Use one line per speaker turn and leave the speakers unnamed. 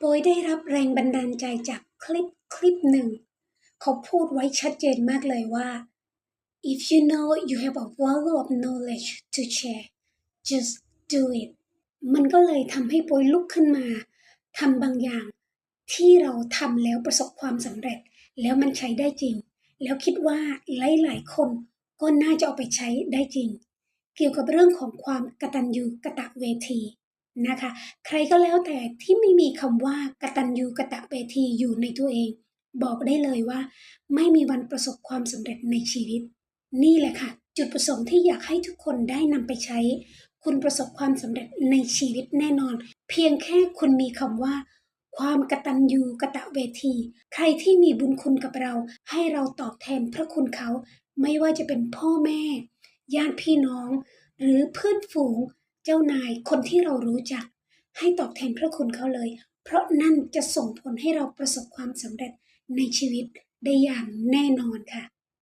โดยได้รับแรงบันดาลใจจากคลิปคลิปหนึ่ง เขาพูดไว้ชัดเจนมากเลยว่า if you know you have a value of knowledge to share just do it มันก็เลยทำให้ปอยลุกขึ้นมาทำบางอย่าง ที่เราทำแล้วประสบความสำเร็จ แล้วมันใช้ได้จริง แล้วคิดว่าหลาย ๆ คนก็น่าจะเอาไปใช้ได้จริง เกี่ยวกับเรื่องของความกตัญญูกะตะเวที นะคะ ใครก็แล้วแต่ที่ไม่มีคำว่ากตัญญูกะตะเวทีอยู่ในตัวเอง บอกได้เลยว่า ไม่มีวันประสบความสำเร็จในชีวิต นี่แหละค่ะ จุดประสงค์ที่อยากให้ทุกคนได้นำไปใช้ คุณประสบความสำเร็จในชีวิตแน่นอน เพียงแค่คุณมีคำว่า ความกตัญญูกะตะเวที ใครที่มีบุญคุณกับเรา ให้เราตอบแทนพระคุณเขา ไม่ว่าจะเป็นพ่อแม่ ญาติพี่น้อง หรือเพื่อนฝูง จ้านายคนที่เรารู้จัก ให้ตอบแทนพระคุณเขาเลย เพราะนั่นจะส่งผลให้เราประสบความสำเร็จในชีวิตได้อย่างแน่นอนค่ะ